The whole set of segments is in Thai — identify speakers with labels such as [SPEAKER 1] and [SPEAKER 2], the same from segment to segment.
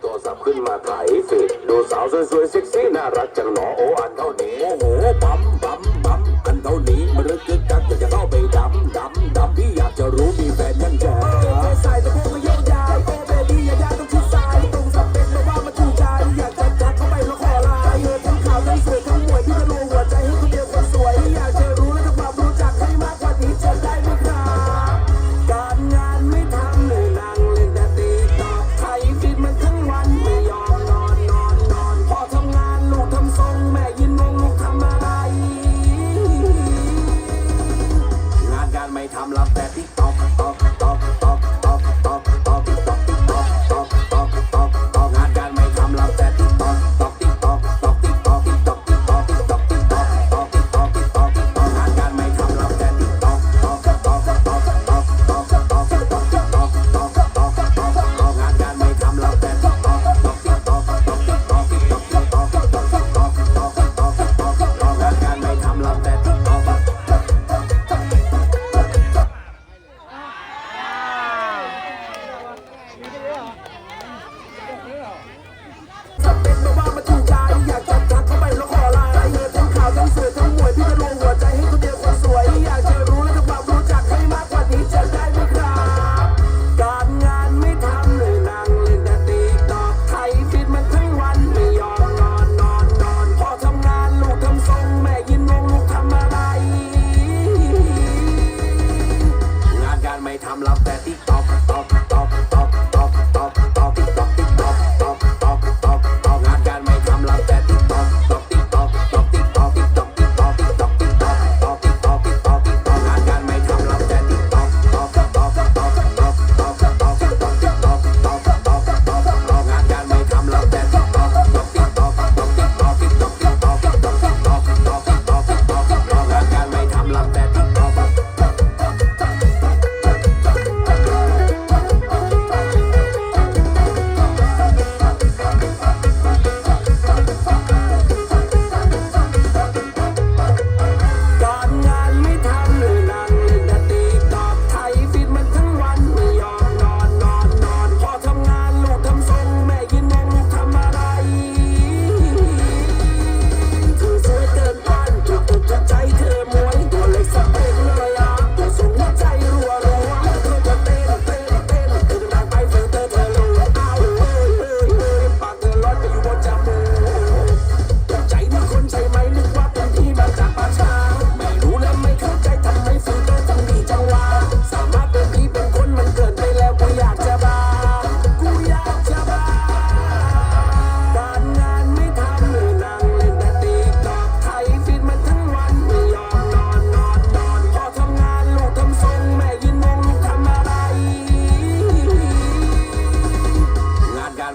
[SPEAKER 1] โทรศัพท์ขึ้นมาถ่ายฟีดดูสาวสวยๆเซ็กซี่น่ารักจังหนอโอ้อันเท่านี้โอ้โหปั๊มปั๊มปั๊มอันเท่านี้มันเลิ
[SPEAKER 2] ก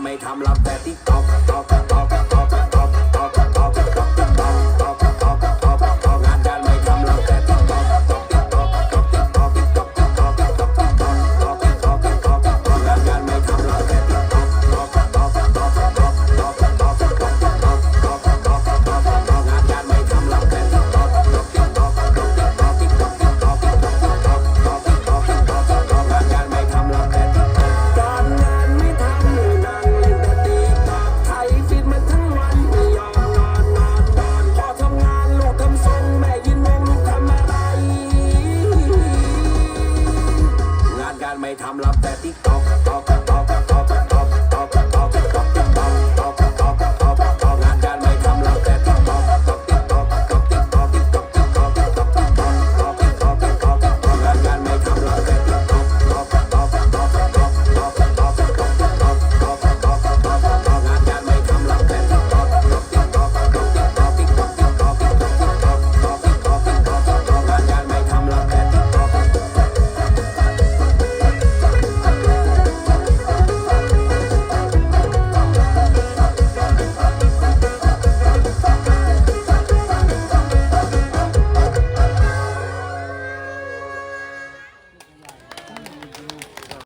[SPEAKER 2] ไม่ทำรับแต่ที่ตอกตอกตอก